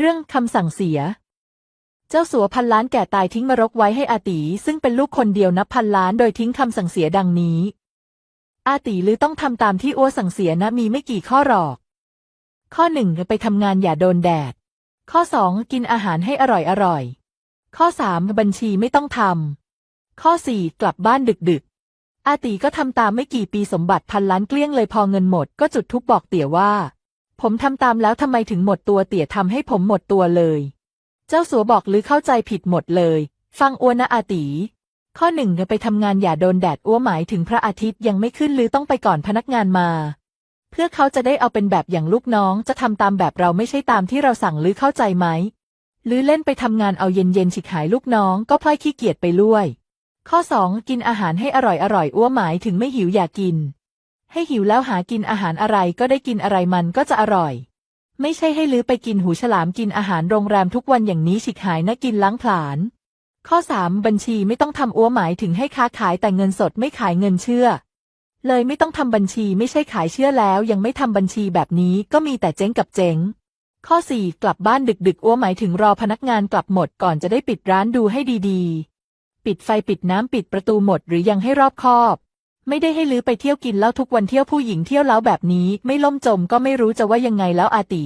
เรื่องคำสั่งเสีย เจ้าสัวพันล้านแก่ตายทิ้งมรกไว้ให้อาตีซึ่งเป็นลูกคนเดียวนับพันล้านโดยทิ้งคำสั่งเสียดังนี้ อาตีหรือต้องทำตามที่อ้วสั่งเสียนะมีไม่กี่ข้อหรอก ข้อหนึ่งไปทำงานอย่าโดนแดด ข้อสองกินอาหารให้อร่อยอร่อย ข้อสามบัญชีไม่ต้องทำข้อสี่กลับบ้านดึกดึกๆอาตีก็ทำตามไม่กี่ปีสมบัติพันล้านเกลี้ยงเลยพอเงินหมดก็จุดทุกบอกเตี่ยว่า ผมทำตามแล้วทำไมถึงหมดตัวเตี่ยทำให้ผมหมดตัวเลย เจ้าสัวบอกหรือเข้าใจผิดหมดเลย ฟังอ้วนนะอาตี ข้อหนึ่งไปทำงานอย่าโดนแดดอ้วหมายถึงพระอาทิตย์ยังไม่ขึ้นหรือต้องไปก่อนพนักงานมา เพื่อเขาจะได้เอาเป็นแบบอย่างลูกน้องจะทำตามแบบเราไม่ใช่ตามที่เราสั่งหรือเข้าใจไหมหรือเล่นไปทำงานเอาเย็นๆฉิกหายลูกน้องก็พลอยขี้เกียจไปลุยข้อสองกินอาหารให้อร่อยอร่อยอ้วหมายถึงไม่หิวอย่ากิน ให้หิวแล้วหากินอาหารอะไรก็ได้กินอะไรมันก็จะอร่อย ไม่ใช่ให้ลือไปกินหูฉลามกินอาหารโรงแรมทุกวันอย่างนี้ฉิกหายนะกินล้างผลาญข้อ 3 บัญชีไม่ต้องทำอ้วหมายถึงให้ค้าขายแต่เงินสดไม่ขายเงินเชื่อ เลยไม่ต้องทำบัญชีไม่ใช่ขายเชื่อแล้ว ยังไม่ทำบัญชีแบบนี้ก็มีแต่เจ๊งกับเจ๊งข้อ 4 กลับบ้านดึกๆอ้วหมายถึงรอพนักงานกลับหมดก่อนจะได้ปิดร้านดูให้ดีๆ ปิดไฟปิดน้ำปิดประตูหมดหรือยังให้รอบคอบ ไม่ได้ให้ลือไปเที่ยวกินเหล้าทุกวันเที่ยวผู้หญิงเที่ยวเล้าแบบนี้ ไม่ล่มจมก็ไม่รู้จะว่ายังไงแล้วอาตี